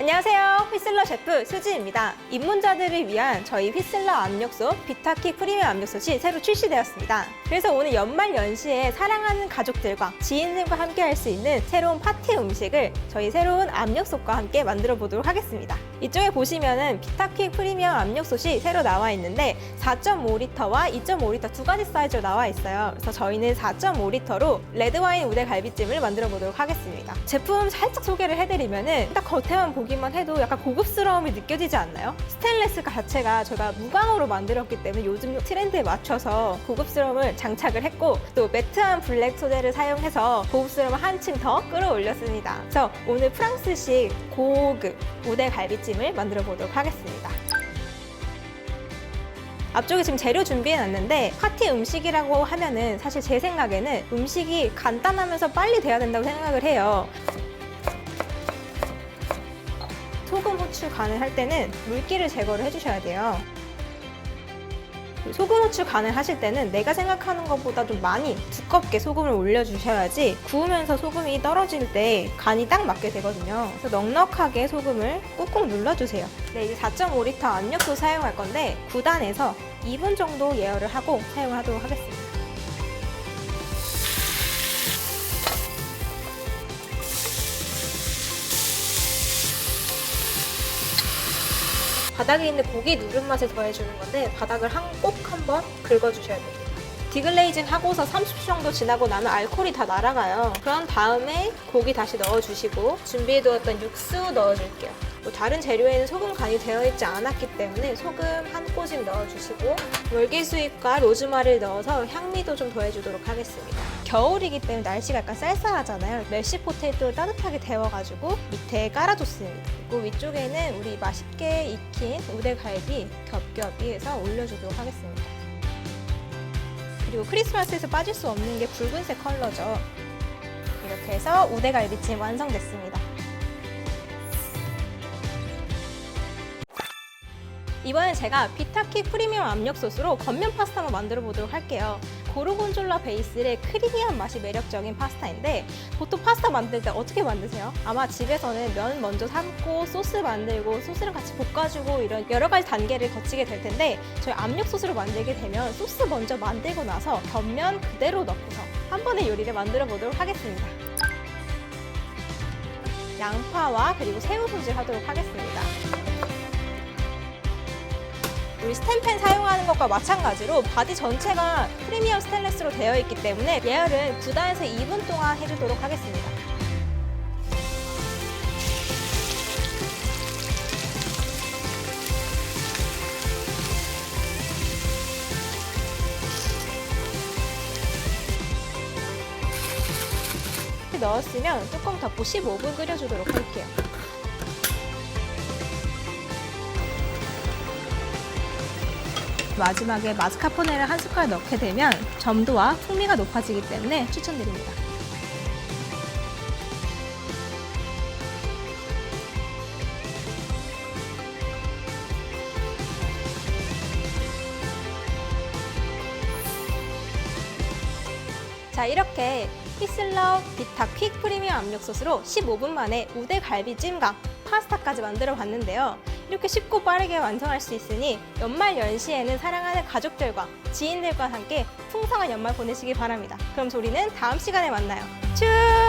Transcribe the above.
안녕하세요. 휘슬러 셰프 수지입니다. 입문자들을 위한 저희 휘슬러 압력솥 비타키 프리미엄 압력솥이 새로 출시되었습니다. 그래서 오늘 연말 연시에 사랑하는 가족들과 지인들과 함께 할 수 있는 새로운 파티 음식을 저희 새로운 압력솥과 함께 만들어 보도록 하겠습니다. 이쪽에 보시면은 비타키 프리미엄 압력솥이 새로 나와 있는데 4.5리터와 2.5리터 두 가지 사이즈로 나와 있어요. 그래서 저희는 4.5리터로 레드와인 우대 갈비찜을 만들어 보도록 하겠습니다. 제품 살짝 소개를 해드리면은 딱 겉에만 보기만 해도 약간 고급스러움이 느껴지지 않나요? 스테인레스 자체가 저희가 무광으로 만들었기 때문에 요즘 트렌드에 맞춰서 고급스러움을 장착을 했고 또 매트한 블랙 소재를 사용해서 고급스러움을 한층 더 끌어올렸습니다. 그래서 오늘 프랑스식 고급 우대 갈비찜 을 만들어 보도록 하겠습니다. 앞쪽에 지금 재료 준비해 놨는데 파티 음식이라고 하면은 사실 제 생각에는 음식이 간단하면서 빨리 돼야 된다고 생각을 해요. 소금, 후추 간을 할 때는 물기를 제거를 해주셔야 돼요. 소금, 후추 간을 하실 때는 내가 생각하는 것보다 좀 많이 두껍게 소금을 올려주셔야지 구우면서 소금이 떨어질 때 간이 딱 맞게 되거든요. 그래서 넉넉하게 소금을 꾹꾹 눌러주세요. 네, 이제 4.5리터 압력솥 사용할 건데 9단에서 2분 정도 예열을 하고 사용하도록 하겠습니다. 바닥에 있는 고기 누른 맛을 더해주는 건데 바닥을 한, 꼭 한번 긁어주셔야 됩니다. 디글레이징 하고서 30초 정도 지나고 나면 알코올이 다 날아가요. 그런 다음에 고기 다시 넣어주시고 준비해두었던 육수 넣어줄게요. 뭐 다른 재료에는 소금 간이 되어 있지 않았기 때문에 소금 한 꼬집 넣어주시고 월계수잎과 로즈마리를 넣어서 향미도 좀 더해주도록 하겠습니다. 겨울이기 때문에 날씨가 약간 쌀쌀하잖아요. 멜시 포테이토를 따뜻하게 데워가지고 밑에 깔아줬습니다. 그리고 위쪽에는 우리 맛있게 익힌 우대갈비 겹겹이 해서 올려주도록 하겠습니다. 그리고 크리스마스에서 빠질 수 없는 게 붉은색 컬러죠. 이렇게 해서 우대갈비찜 완성됐습니다. 이번엔 제가 비타키 프리미엄 압력솥으로 겉면 파스타만 만들어 보도록 할게요. 고르곤졸라 베이스의 크리미한 맛이 매력적인 파스타인데 보통 파스타 만들 때 어떻게 만드세요? 아마 집에서는 면 먼저 삶고 소스 만들고 소스랑 같이 볶아주고 이런 여러 가지 단계를 거치게 될 텐데 저희 압력솥으로 만들게 되면 소스 먼저 만들고 나서 겉면 그대로 넣고서 한 번에 요리를 만들어 보도록 하겠습니다. 양파와 그리고 새우 손질하도록 하겠습니다. 우리 스텐펜 사용하는 것과 마찬가지로 바디 전체가 프리미엄 스테인레스로 되어 있기 때문에 예열은 9단에서 2분 동안 해주도록 하겠습니다. 넣었으면 뚜껑 덮고 15분 끓여주도록 할게요. 마지막에 마스카포네를 한 숟갈 넣게 되면 점도와 풍미가 높아지기 때문에 추천드립니다. 자 이렇게 히슬러 비타 퀵 프리미엄 압력솥으로 15분 만에 우대 갈비찜과 파스타까지 만들어 봤는데요. 이렇게 쉽고 빠르게 완성할 수 있으니 연말 연시에는 사랑하는 가족들과 지인들과 함께 풍성한 연말 보내시기 바랍니다. 그럼 우리는 다음 시간에 만나요. 쭉!